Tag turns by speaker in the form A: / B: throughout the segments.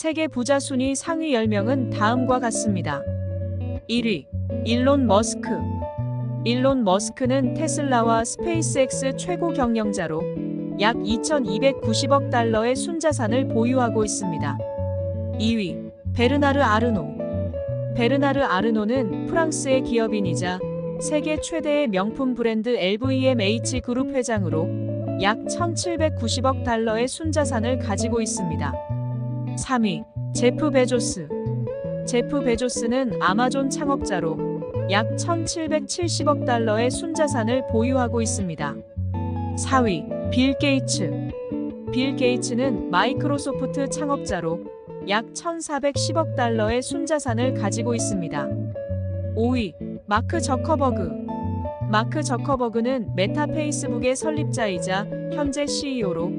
A: 세계 부자 순위 상위 10명은 다음과 같습니다. 1위 일론 머스크 일론 머스크는 테슬라와 스페이스X 최고 경영자로 약 2,290억 달러의 순자산을 보유하고 있습니다. 2위 베르나르 아르노 베르나르 아르노는 프랑스의 기업인이자 세계 최대의 명품 브랜드 LVMH 그룹 회장으로 약 1,790억 달러의 순자산을 가지고 있습니다. 3위 제프 베조스 제프 베조스는 아마존 창업자로 약 1,770억 달러의 순자산을 보유하고 있습니다. 4위 빌 게이츠 빌 게이츠는 마이크로소프트 창업자로 약 1,410억 달러의 순자산을 가지고 있습니다. 5위 마크 저커버그 마크 저커버그는 메타 페이스북의 설립자이자 현재 CEO로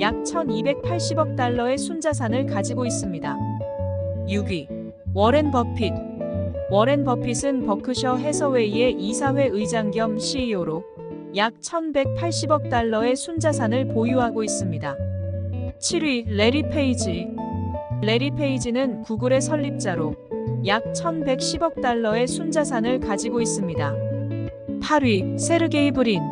A: 약 1,280억 달러의 순자산을 가지고 있습니다. 6위 워렌 버핏 워렌 버핏은 버크셔 해서웨이의 이사회 의장 겸 CEO로 약 1,180억 달러의 순자산을 보유하고 있습니다. 7위 레리 페이지 레리 페이지는 구글의 설립자로 약 1,110억 달러의 순자산을 가지고 있습니다. 8위 세르게이 브린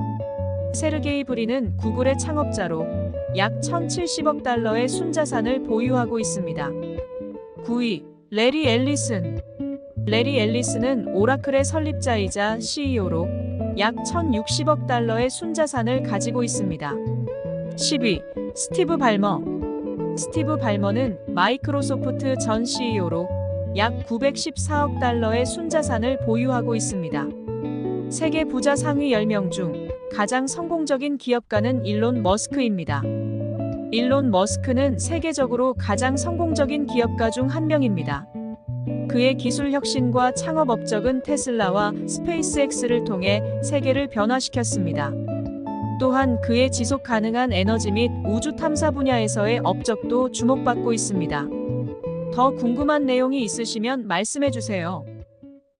A: 세르게이 브린은 구글의 창업자로 약 1,070억 달러의 순자산을 보유하고 있습니다. 9위 레리 앨리슨 레리 앨리슨은 오라클의 설립자이자 CEO로 약 1,060억 달러의 순자산을 가지고 있습니다. 10위 스티브 발머 스티브 발머는 마이크로소프트 전 CEO로 약 914억 달러의 순자산을 보유하고 있습니다. 세계 부자 상위 10명 중 가장 성공적인 기업가는 일론 머스크입니다. 일론 머스크는 세계적으로 가장 성공적인 기업가 중 한 명입니다. 그의 기술 혁신과 창업 업적은 테슬라와 스페이스X를 통해 세계를 변화시켰습니다. 또한 그의 지속 가능한 에너지 및 우주 탐사 분야에서의 업적도 주목받고 있습니다. 더 궁금한 내용이 있으시면 말씀해 주세요.